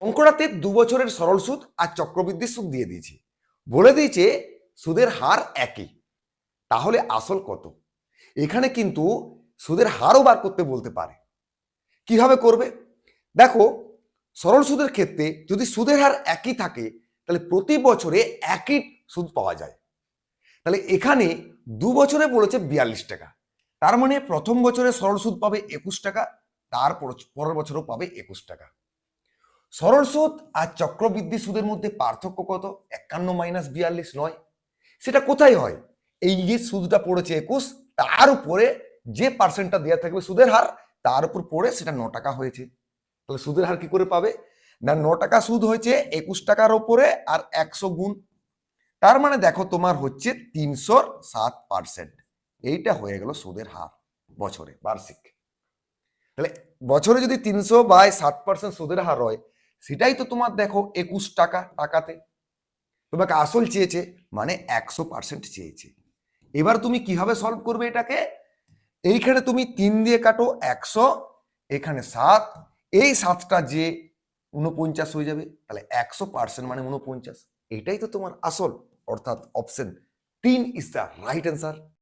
অঙ্কটাতে দু বছরের সরল সুদ আর চক্রবৃদ্ধি সুদ দিয়ে দিয়েছে। বলে দিয়েছে সুদের হার একই। তাহলে আসল কত? এখানে কিন্তু সুদের হারও বার করতে বলতে পারে। কীভাবে করবে? দেখো, সরল সুদের ক্ষেত্রে যদি সুদের হার একই থাকে, তাহলে প্রতি বছরে একই সুদ পাওয়া যায়। তাহলে এখানে দু বছরে বলেছে বিয়াল্লিশ টাকা। তার মানে প্রথম বছরে সরল সুদ পাবে একুশ টাকা তারপর পরের বছরও পাবে একুশ টাকা। সরল সুদ আর চক্রবৃদ্ধি সুদের মধ্যে পার্থক্য কত? একান্ন মাইনাস বিয়াল্লিশ নয়। সেটা কোথায় হয়? এই যে সুদটা পড়েছে একুশ, তার উপরে যে পার্সেন্টটা দেওয়া থাকবে সুদের হার, তার উপর পড়ে সেটা ন টাকা হয়েছে। তাহলে সুদের হার কি করে পাবে? না, ন টাকা সুদ হয়েছে একুশ টাকার ওপরে আর একশো গুণ। তার মানে দেখো তোমার হচ্ছে তিনশোর সাত পার্সেন্ট এইটা হয়ে গেল সুদের হার বছরে, বার্ষিক। তাহলে বছরে যদি তিনশো বাই সাত পার্সেন্ট সুদের হার হয় সেটাই তো তোমার দেখো একুশ টাকা, টাকাতে। তোমাকে আসল চেয়েছে মানে একশো পার্সেন্ট চেয়েছে। এবার তুমি কীভাবে সলভ করবে এটাকে? এইখানে তুমি তিন দিয়ে কাটো একশো, এখানে সাত, এই সাতটা যে উনপঞ্চাশ হয়ে যাবে, তাহলে একশো পার্সেন্ট মানে উনপঞ্চাশ এটাই তো তোমার আসল, অর্থাৎ অপশন তিন ইজ দ্য রাইট অ্যান্সার